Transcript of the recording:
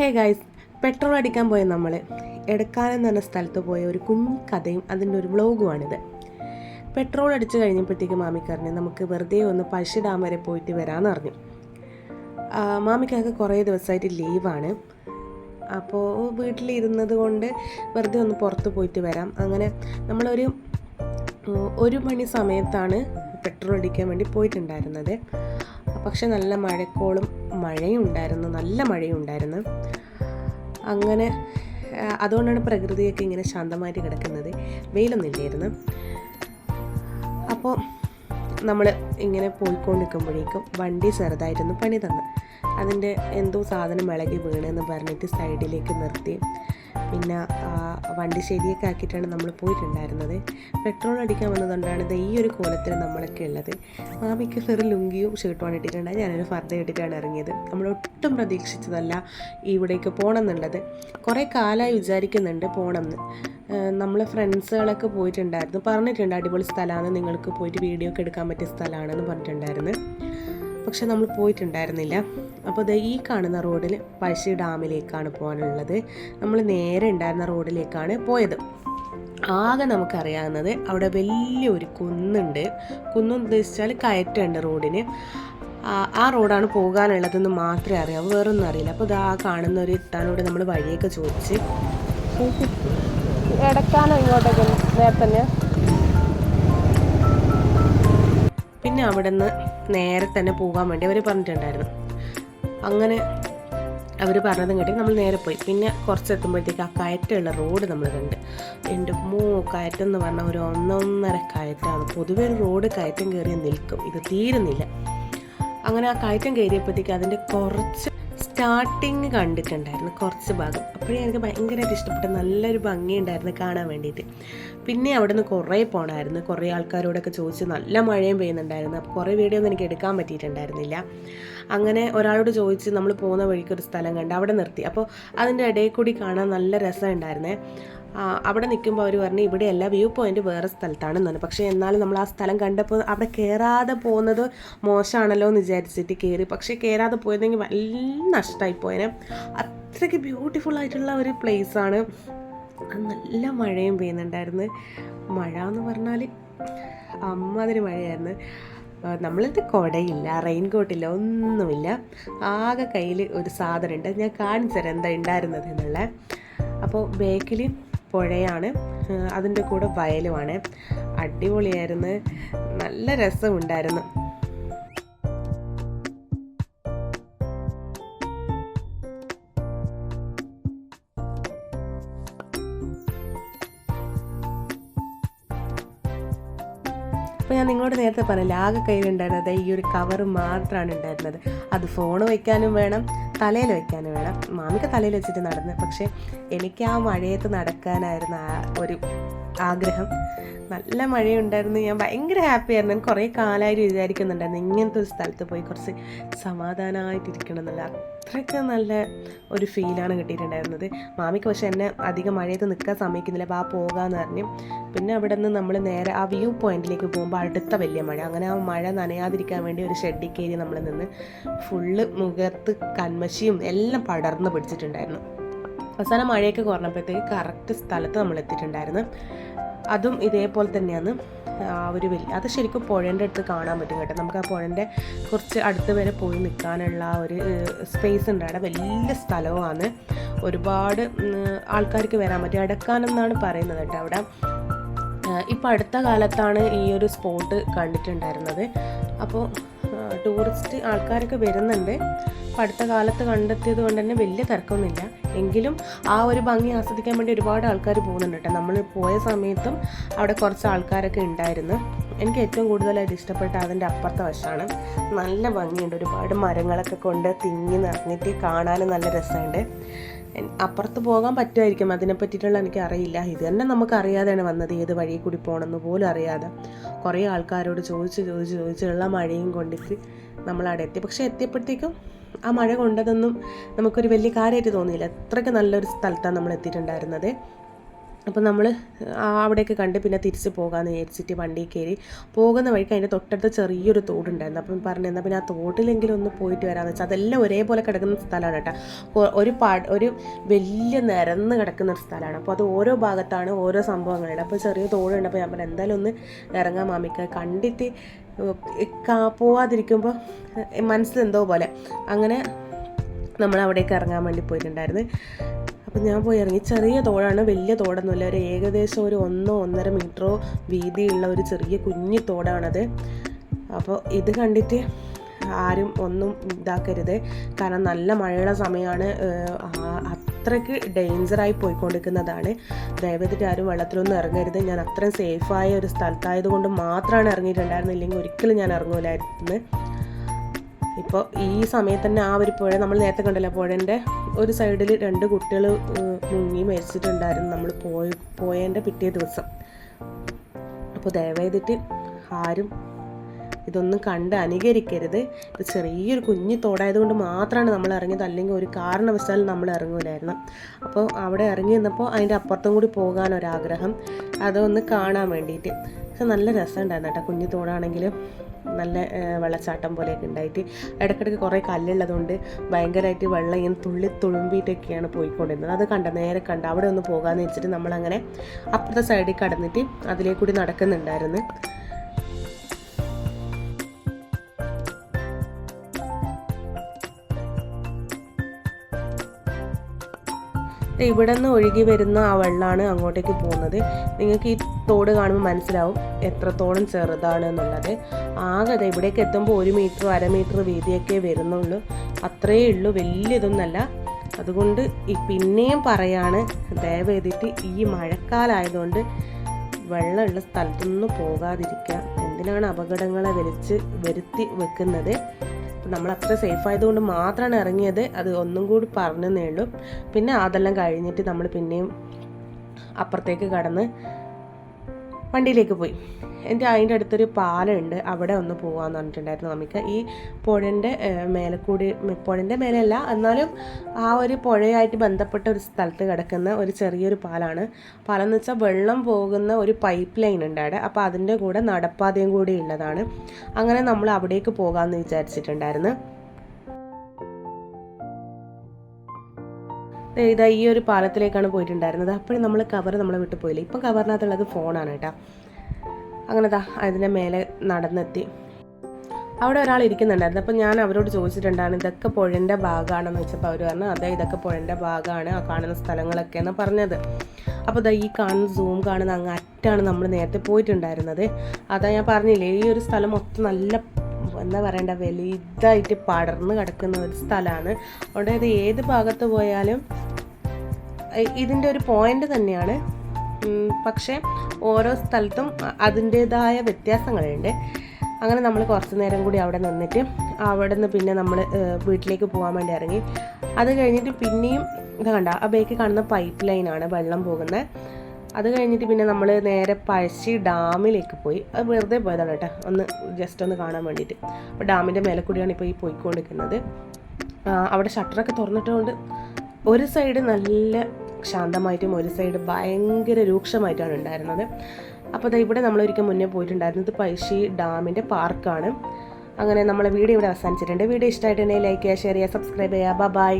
Hey guys petrol അടിക്കാൻ പോയ നമ്മൾ എടക്കാലം എന്ന് പറഞ്ഞ സ്ഥലത്ത് പോയ ഒരു കുഞ്ഞു കഥയും അതിന്റെ ഒരു വ്ളോഗുമാണിത് പെട്രോൾ അടിച്ചു കഴിഞ്ഞപ്പോഴത്തേക്ക് മാമിക്കറിഞ്ഞ് നമുക്ക് വെറുതെ ഒന്ന് പഴശ്ശി ഡാം വരെ പോയിട്ട് വരാമെന്ന് പറഞ്ഞു. മാമിക്കൊക്കെ കുറേ ദിവസമായിട്ട് ലീവാണ്. അപ്പോൾ വീട്ടിലിരുന്നത് കൊണ്ട് വെറുതെ ഒന്ന് പുറത്ത് പോയിട്ട് വരാം. അങ്ങനെ നമ്മളൊരു ഒരു മണി സമയത്താണ് പെട്രോൾ അടിക്കാൻ വേണ്ടി പോയിട്ടുണ്ടായിരുന്നത്. പക്ഷെ നല്ല മഴക്കോളും മഴയും ഉണ്ടായിരുന്നു നല്ല മഴയും ഉണ്ടായിരുന്നു അങ്ങനെ അതുകൊണ്ടാണ് പ്രകൃതിയൊക്കെ ഇങ്ങനെ ശാന്തമായിട്ട് കിടക്കുന്നത്. വെയിലൊന്നും ഇല്ലായിരുന്നു. അപ്പോൾ നമ്മൾ ഇങ്ങനെ പോയിക്കൊണ്ടിരിക്കുമ്പോഴേക്കും വണ്ടി ചെറുതായിട്ടൊന്ന് പണി തന്നു അതിന്റെ എന്തോ സാധനം ഇളകി വീണെന്ന് പറഞ്ഞിട്ട് സൈഡിലേക്ക് നിർത്തി. പിന്നെ വണ്ടി ശരിയൊക്കെ ആക്കിയിട്ടാണ് നമ്മൾ പോയിട്ടുണ്ടായിരുന്നത്. പെട്രോൾ അടിക്കാൻ വന്നതുകൊണ്ടാണ് ഇത് ഈ ഒരു കോലത്തിൽ നമ്മളൊക്കെ ഉള്ളത്. മാമിക്ക് ഫെറി ലുങ്കിയും ഷർട്ടുമാണ് ഇട്ടിട്ടുണ്ട്. ഞാനൊരു ഫർദ ഇട്ടിട്ടാണ് ഇറങ്ങിയത്. നമ്മൾ ഒട്ടും പ്രതീക്ഷിച്ചതല്ല ഇവിടേക്ക് പോകണം എന്നുള്ളത് കുറേ കാലമായി വിചാരിക്കുന്നുണ്ട് പോകണം എന്ന് ഫ്രണ്ട്സുകളൊക്കെ പോയിട്ടുണ്ടായിരുന്നു. പറഞ്ഞിട്ടുണ്ട് അടിപൊളി സ്ഥലമാണ്. നിങ്ങൾക്ക് പോയിട്ട് വീഡിയോ ഒക്കെ എടുക്കാൻ പറ്റിയ സ്ഥലമാണെന്ന് പറഞ്ഞിട്ടുണ്ടായിരുന്നു. പക്ഷെ നമ്മൾ പോയിട്ടുണ്ടായിരുന്നില്ല. അപ്പോൾ അത് ഈ കാണുന്ന റോഡിൽ പഴശ്ശി ഡാമിലേക്കാണ് പോകാനുള്ളത്. നമ്മൾ നേരെ ഉണ്ടായിരുന്ന റോഡിലേക്കാണ് പോയത്. ആകെ നമുക്കറിയാവുന്നത് അവിടെ വലിയൊരു കുന്നുണ്ട്. കുന്നു ഉദ്ദേശിച്ചാൽ കയറ്റുണ്ട് റോഡിന്. ആ- റോഡാണ് പോകാനുള്ളതെന്ന് മാത്രമേ അറിയാവൂ. വേറൊന്നും അറിയില്ല. അപ്പോൾ ആ കാണുന്ന ഒരു ഇത്താനോട് നമ്മൾ വഴിയൊക്കെ ചോദിച്ച്. ഇടക്കാനോ ഇങ്ങോട്ടേക്ക് നേരത്തന്നെ തന്നെ പിന്നെ അവിടെ നിന്ന് നേരെ തന്നെ പോകാൻ വേണ്ടി അവർ പറഞ്ഞിട്ടുണ്ടായിരുന്നു. അങ്ങനെ അവർ പറഞ്ഞതും കേട്ടി നമ്മൾ നേരെ പോയി. പിന്നെ കുറച്ച് എത്തുമ്പോഴത്തേക്ക് ആ കയറ്റമുള്ള റോഡ് നമ്മൾ കണ്ട്. എന്റെ മൂ കയറ്റം എന്ന് പറഞ്ഞാൽ ഒരു ഒന്നൊന്നര കയറ്റമാണ്. പൊതുവെ ഒരു റോഡ് കയറ്റം കയറി നിൽക്കും. ഇത് തീരുന്നില്ല. അങ്ങനെ ആ കയറ്റം കയറിയപ്പോഴത്തേക്ക് അതിന്റെ കുറച്ച് സ്റ്റാർട്ടിങ് കണ്ടിട്ടുണ്ടായിരുന്നു കുറച്ച് ഭാഗം. അപ്പോഴേ എനിക്ക് ഭയങ്കരമായിട്ട് ഇഷ്ടപ്പെട്ട നല്ലൊരു ഭംഗിയുണ്ടായിരുന്നു കാണാൻ വേണ്ടിയിട്ട്. പിന്നെ അവിടെ നിന്ന് കുറേ പോകണമായിരുന്നു കുറേ ആൾക്കാരോടൊക്കെ ചോദിച്ച് നല്ല മഴയും പെയ്യുന്നുണ്ടായിരുന്നു. അപ്പോൾ കുറേ വീഡിയോ ഒന്നും എനിക്ക് എടുക്കാൻ പറ്റിയിട്ടുണ്ടായിരുന്നില്ല. അങ്ങനെ ഒരാളോട് ചോദിച്ച് നമ്മൾ പോകുന്ന വഴിക്ക് ഒരു സ്ഥലം കണ്ട് അവിടെ നിർത്തി. അപ്പോൾ അതിന്റെ ഇടയിൽ കൂടി കാണാൻ നല്ല രസമുണ്ടായിരുന്നേ. അവിടെ നിൽക്കുമ്പോൾ അവർ പറഞ്ഞു ഇവിടെയല്ല വ്യൂ പോയിന്റ് വേറെ സ്ഥലത്താണെന്ന് പറഞ്ഞു. പക്ഷേ എന്നാലും നമ്മൾ ആ സ്ഥലം കണ്ടപ്പോൾ അവിടെ കയറാതെ പോകുന്നത് മോശമാണല്ലോ എന്ന് വിചാരിച്ചിട്ട് കയറി പക്ഷേ കയറാതെ പോയതെങ്കിൽ വലിയ നഷ്ടമായി പോയനെ. അത്രയ്ക്ക് ബ്യൂട്ടിഫുൾ ആയിട്ടുള്ള ഒരു പ്ലേസാണ് നല്ല മഴയും പെയ്യുന്നുണ്ടായിരുന്നു. മഴ എന്ന് പറഞ്ഞാൽ അമ്മാതിരി മഴയായിരുന്നു. നമ്മളിത് കുടയില്ല റെയിൻ കോട്ടില്ല ഒന്നുമില്ല. ആകെ കയ്യിൽ ഒരു സാധനം ഉണ്ട് ഞാൻ കാണിച്ചു തരാം എന്താ ഉണ്ടായിരുന്നത് എന്നുള്ളത് അപ്പോൾ ബേക്കിൽ പുഴയാണ്. അതിന്റെ കൂടെ വയലുമാണ്. അടിപൊളിയായിരുന്നു. നല്ല രസമുണ്ടായിരുന്നു. അപ്പോൾ ഞാൻ നിങ്ങളോട് നേരത്തെ പറഞ്ഞില്ല ആകെ കയ്യിലുണ്ടായിരുന്നത് ഈ ഒരു കവർ മാത്രമാണ് ഉണ്ടായിരുന്നത്. അത് ഫോൺ വയ്ക്കാനും വേണം. തലയിൽ വെക്കാൻ വേണം. മാമിക്ക് തലയിൽ വെച്ചിട്ട് നടന്ന്. പക്ഷേ എനിക്ക് ആ മഴയത്ത് നടക്കാനായിരുന്നു ആ ഒരു ആഗ്രഹം. നല്ല മഴയുണ്ടായിരുന്നു. ഞാൻ ഭയങ്കര ഹാപ്പി ആയിരുന്നു. ഞാൻ കുറേ കാലമായിട്ട് വിചാരിക്കുന്നുണ്ടായിരുന്നു. ഇങ്ങനത്തെ ഒരു സ്ഥലത്ത് പോയി കുറച്ച് സമാധാനമായിട്ടിരിക്കണം എന്നുള്ള അത്രയ്ക്ക് നല്ല ഒരു ഫീലാണ് കിട്ടിയിട്ടുണ്ടായിരുന്നത്. മാമിക്ക് പക്ഷെ എന്നെ അധികം മഴയത്ത് നിൽക്കാൻ സമ്മതിക്കുന്നില്ല. അപ്പോൾ ആ പോകാമെന്ന് പറഞ്ഞു പിന്നെ അവിടെ നിന്ന് നമ്മൾ നേരെ ആ വ്യൂ പോയിന്റിലേക്ക് പോകുമ്പോൾ അടുത്ത വലിയ മഴ. അങ്ങനെ ആ മഴ നനയാതിരിക്കാൻ വേണ്ടി ഒരു ഷെഡിൽ കയറി നമ്മൾ നിന്ന് ഫുള്ള് മുഖത്ത് കന്മശിയും എല്ലാം പടർന്ന് പിടിച്ചിട്ടുണ്ടായിരുന്നു. അവസാനം മഴയൊക്കെ കുറഞ്ഞപ്പോഴത്തേക്ക് കറക്റ്റ് സ്ഥലത്ത് നമ്മൾ എത്തിയിട്ടുണ്ടായിരുന്നു. അതും ഇതേപോലെ തന്നെയാണ്. ആ ഒരു വലിയ അത് ശരിക്കും പുഴേന്റെ അടുത്ത് കാണാൻ പറ്റും കേട്ടോ. നമുക്ക് ആ പുഴേന്റെ കുറച്ച് അടുത്ത് വരെ പോയി നിൽക്കാനുള്ള ഒരു സ്പേസ് ഉണ്ട്. അവിടെ വലിയ സ്ഥലവുമാണ്. ഒരുപാട് ആൾക്കാർക്ക് വരാൻ പറ്റും. അടക്കാനെന്നാണ് പറയുന്നത് കേട്ടോ അവിടെ. ഇപ്പം അടുത്ത കാലത്താണ് ഈ ഒരു സ്പോട്ട് കണ്ടിട്ടുണ്ടായിരുന്നത്. അപ്പോൾ ടൂറിസ്റ്റ് ആൾക്കാരൊക്കെ വരുന്നുണ്ട്. അപ്പം അടുത്ത കാലത്ത് കണ്ടെത്തിയത് കൊണ്ട് തന്നെ വലിയ തിരക്കൊന്നുമില്ല എങ്കിലും ആ ഒരു ഭംഗി ആസ്വദിക്കാൻ വേണ്ടി ഒരുപാട് ആൾക്കാർ പോകുന്നുണ്ട് കേട്ടോ. നമ്മൾ പോയ സമയത്തും അവിടെ കുറച്ച് ആൾക്കാരൊക്കെ ഉണ്ടായിരുന്നു. എനിക്ക് ഏറ്റവും കൂടുതലായിട്ട് ഇഷ്ടപ്പെട്ട അതിന്റെ അപ്പുറത്തെ വശമാണ്. നല്ല ഭംഗിയുണ്ട്. ഒരുപാട് മരങ്ങളൊക്കെ കൊണ്ട് തിങ്ങി നിറഞ്ഞിട്ട് കാണാനും നല്ല രസമുണ്ട്. അപ്പുറത്ത് പോകാൻ പറ്റുമായിരിക്കും. അതിനെ പറ്റിയിട്ടുള്ള എനിക്ക് അറിയില്ല ഇത് തന്നെ നമുക്ക് അറിയാതെയാണ് വന്നത്. ഏത് വഴി കൂടി പോകണമെന്ന് പോലും അറിയാതെ കുറേ ആൾക്കാരോട് ചോദിച്ച് ചോദിച്ച് ചോദിച്ചുള്ള മഴയും കൊണ്ടിട്ട് നമ്മളവിടെ എത്തി. പക്ഷേ എത്തിയപ്പോഴത്തേക്കും ആ മഴ കൊണ്ടതൊന്നും നമുക്കൊരു വലിയ കാര്യമായിട്ട് തോന്നിയില്ല. അത്രയ്ക്ക് നല്ലൊരു സ്ഥലത്താണ് നമ്മൾ എത്തിയിട്ടുണ്ടായിരുന്നത് അപ്പോൾ നമ്മൾ അവിടെയൊക്കെ കണ്ട് പിന്നെ തിരിച്ച് പോകാമെന്ന് വിചാരിച്ചിട്ട് വണ്ടി കയറി. പോകുന്ന വഴിക്ക് അതിന്റെ തൊട്ടടുത്ത് ചെറിയൊരു തോടുണ്ടായിരുന്നു. അപ്പം പറഞ്ഞു എന്നാൽ പിന്നെ ആ തോട്ടിലെങ്കിലും ഒന്ന് പോയിട്ട് വരാമെന്ന് വെച്ചാൽ അതെല്ലാം ഒരേപോലെ കിടക്കുന്ന സ്ഥലമാണ് കേട്ടോ. ഒരു പാ ഒരു വലിയ നിരന്ന് കിടക്കുന്ന ഒരു സ്ഥലമാണ്. അപ്പോൾ അത് ഓരോ ഭാഗത്താണ് ഓരോ സംഭവങ്ങളുണ്ട്. അപ്പോൾ ചെറിയ തോടുണ്ട്. അപ്പോൾ ഞാൻ പറഞ്ഞു എന്തായാലും ഒന്ന് ഇറങ്ങാൻ മാമിക്ക്. കണ്ടിട്ട് പോവാതിരിക്കുമ്പോൾ മനസ്സിലെന്തോ പോലെ. അങ്ങനെ നമ്മൾ അവിടേക്ക് ഇറങ്ങാൻ വേണ്ടി പോയിട്ടുണ്ടായിരുന്നു. അപ്പം ഞാൻ പോയി ഇറങ്ങി. ചെറിയ തോടാണ് വലിയ തോടൊന്നുമില്ല. ഒരു ഏകദേശം ഒരു ഒന്നോ ഒന്നര മീറ്ററോ വീതിയുള്ള ഒരു ചെറിയ കുഞ്ഞു തോടാണത്. അപ്പോൾ ഇത് കണ്ടിട്ട് ആരും ഒന്നും ഇതാക്കരുത്. കാരണം നല്ല മഴയുള്ള സമയമാണ് അത്രയ്ക്ക് ഡേഞ്ചറായി പോയിക്കൊണ്ടിരിക്കുന്നതാണ്. ദയവതിട്ട് ആരും വെള്ളത്തിലൊന്നും ഇറങ്ങരുത്. ഞാൻ അത്രയും സേഫായ ഒരു സ്ഥലത്തായത് കൊണ്ട് മാത്രമാണ് ഇറങ്ങിയിട്ടുണ്ടായിരുന്നില്ലെങ്കിൽ ഒരിക്കലും ഞാൻ ഇറങ്ങൂലായിരുന്നു. ഇപ്പോൾ ഈ സമയത്ത് തന്നെ ആ ഒരു പുഴ നമ്മൾ നേരത്തെ കണ്ടല്ലോ പുഴന്റെ ഒരു സൈഡിൽ രണ്ട് കുട്ടികൾ മുങ്ങി മരിച്ചിട്ടുണ്ടായിരുന്നു നമ്മൾ പോയി പോയതിന്റെ പിറ്റേ ദിവസം. അപ്പോൾ ദയവേദിട്ട് ആരും ഇതൊന്നും കണ്ട് അനുകരിക്കരുത്. ഇത് ചെറിയൊരു കുഞ്ഞു തോടായതുകൊണ്ട് മാത്രമാണ് നമ്മൾ ഇറങ്ങിയത് അല്ലെങ്കിൽ ഒരു കാരണവശാലും നമ്മൾ ഇറങ്ങൂലായിരുന്നു. അപ്പോൾ അവിടെ ഇറങ്ങി നിന്നപ്പോൾ അതിന്റെ അപ്പുറത്തും കൂടി പോകാൻ ഒരാഗ്രഹം അതൊന്ന് കാണാൻ വേണ്ടിയിട്ട്. പക്ഷെ നല്ല രസമുണ്ടായിരുന്നു കേട്ടോ കുഞ്ഞു തോടാണെങ്കിലും. നല്ല വെള്ളച്ചാട്ടം പോലെയൊക്കെ ഉണ്ടായിട്ട്. ഇടയ്ക്കിടയ്ക്ക് കുറേ കല്ലുള്ളതുകൊണ്ട് ഭയങ്കരമായിട്ട് വെള്ളം ഇങ്ങനെ തുള്ളി തുളുമ്പിയിട്ടൊക്കെയാണ് പോയിക്കൊണ്ടിരുന്നത്. അത് കണ്ട നേരെ കണ്ട അവിടെ ഒന്ന് പോകാമെന്ന് വെച്ചിട്ട് നമ്മളങ്ങനെ അപ്പുറത്തെ സൈഡിൽ കടന്നിട്ട് അതിലേ കൂടി നടക്കുന്നുണ്ടായിരുന്നു. ഇവിടെ നിന്ന് ഒഴുകി വരുന്ന ആ വെള്ളമാണ് അങ്ങോട്ടേക്ക് പോകുന്നത്. നിങ്ങൾക്ക് ഈ തോട് കാണുമ്പോൾ മനസ്സിലാവും എത്രത്തോളം ചെറുതാണ് എന്നുള്ളത്. ആകെ ഇവിടേക്ക് എത്തുമ്പോൾ ഒരു മീറ്റർ അര മീറ്റർ വീതിയൊക്കെ വരുന്നുള്ളൂ. അത്രയേ ഉള്ളൂ വലിയ ഇതൊന്നല്ല. അതുകൊണ്ട് ഈ പിന്നെയും പറയാണ് ചെയ്തിട്ട് ഈ മഴക്കാലമായതുകൊണ്ട് വെള്ളമുള്ള സ്ഥലത്തൊന്നും പോകാതിരിക്കുക. എന്തിനാണ് അപകടങ്ങളെ വലിച്ച് വരുത്തി വെക്കുന്നത്? നമ്മൾ അത്ര സേഫ് ആയതുകൊണ്ട് മാത്രമാണ് ഇറങ്ങിയത്. അത് ഒന്നും കൂടി പറഞ്ഞു ഉള്ളൂ. പിന്നെ അതെല്ലാം കഴിഞ്ഞിട്ട് നമ്മൾ പിന്നെയും അപ്പുറത്തേക്ക് കടന്ന് വണ്ടിയിലേക്ക് പോയി. എന്റെ അതിന്റെ അടുത്തൊരു പാലമുണ്ട്. അവിടെ ഒന്ന് പോകാമെന്ന് പറഞ്ഞിട്ടുണ്ടായിരുന്നു നമുക്ക് ഈ പുഴന്റെ മേലെ കൂടി പുഴന്റെ മേലെയല്ല എന്നാലും ആ ഒരു പുഴയായിട്ട് ബന്ധപ്പെട്ട ഒരു സ്ഥലത്ത് കിടക്കുന്ന ഒരു ചെറിയൊരു പാലാണ്. പാലം എന്ന് വെച്ചാൽ വെള്ളം പോകുന്ന ഒരു പൈപ്പ് ലൈൻ ഉണ്ട് അപ്പോൾ അതിന്റെ കൂടെ നടപ്പാതയും കൂടി ഉള്ളതാണ്. അങ്ങനെ നമ്മൾ അവിടേക്ക് പോകാമെന്ന് വിചാരിച്ചിട്ടുണ്ടായിരുന്നു. ഇതാ ഈ ഒരു പാലത്തിലേക്കാണ് പോയിട്ടുണ്ടായിരുന്നത്. അപ്പോഴും നമ്മൾ കവർ നമ്മളെ വിട്ടു പോയില്ല? ഇപ്പം കവറിനകത്തുള്ളത് ഫോണാണ് കേട്ടോ അങ്ങനെ ദാ അതിന്റെ മേലെ നടന്നെത്തി. അവിടെ ഒരാൾ ഇരിക്കുന്നുണ്ടായിരുന്നു. അപ്പോൾ ഞാൻ അവരോട് ചോദിച്ചിട്ടുണ്ടാണ് ഇതൊക്കെ പുഴന്റെ ഭാഗമാണെന്ന് വെച്ചപ്പോൾ അവർ പറഞ്ഞു അതെ ഇതൊക്കെ പുഴന്റെ ഭാഗമാണ്. ആ കാണുന്ന സ്ഥലങ്ങളൊക്കെ എന്ന് പറഞ്ഞത്. അപ്പോൾ ഇതാ ഈ കാണുന്ന സൂം കാണുന്ന അങ്ങ് അറ്റാണ് നമ്മൾ നേരത്തെ പോയിട്ടുണ്ടായിരുന്നത്. അതാ ഞാൻ പറഞ്ഞില്ലേ ഈ ഒരു സ്ഥലം മൊത്തം നല്ല എന്താ പറയണ്ട വലുതായിട്ട് പടർന്ന് കിടക്കുന്ന ഒരു സ്ഥലമാണ്. അതുകൊണ്ട് ഇത് ഏത് ഭാഗത്ത് പോയാലും ഇതിന്റെ ഒരു പോയിന്റ് തന്നെയാണ്. പക്ഷേ ഓരോ സ്ഥലത്തും അതിന്റേതായ വ്യത്യാസങ്ങളുണ്ട്. അങ്ങനെ നമ്മൾ കുറച്ച് നേരം കൂടി അവിടെ നിന്നിട്ട് അവിടെ നിന്ന് പിന്നെ നമ്മൾ വീട്ടിലേക്ക് പോകാൻ വേണ്ടി ഇറങ്ങി. അത് കഴിഞ്ഞിട്ട് പിന്നെയും ഇത് കണ്ട ആ ബേക്ക് കാണുന്ന പൈപ്പ് ലൈനാണ് വെള്ളം പോകുന്നത്. അത് കഴിഞ്ഞിട്ട് പിന്നെ നമ്മൾ നേരെ പഴശ്ശി ഡാമിലേക്ക് പോയി. അത് വെറുതെ പോയതാണ് കേട്ടോ. ഒന്ന് ജസ്റ്റ് ഒന്ന് കാണാൻ വേണ്ടിയിട്ട്. അപ്പോൾ ഡാമിന്റെ മേലെ കൂടിയാണ് ഇപ്പോൾ ഈ പോയിക്കൊണ്ടിരിക്കുന്നത്. അവിടെ ഷട്ടറൊക്കെ തുറന്നിട്ടുകൊണ്ട് ഒരു സൈഡ് നല്ല ശാന്തമായിട്ടും ഒരു സൈഡ് ഭയങ്കര രൂക്ഷമായിട്ടാണ് ഉണ്ടായിരുന്നത്. അപ്പോൾ ദാ ഇവിടെ നമ്മളൊരിക്കൽ മുന്നേ പോയിട്ടുണ്ടായിരുന്നത് പൈശി ഡാമിന്റെ പാർക്കാണ് അങ്ങനെ നമ്മളെ വീഡിയോ ഇവിടെ അവസാനിച്ചിട്ടുണ്ട്. വീഡിയോ ഇഷ്ടമായിട്ടുണ്ടെങ്കിൽ ലൈക്ക് ചെയ്യുക ഷെയർ ചെയ്യുക സബ്സ്ക്രൈബ് ചെയ്യുക. ബൈ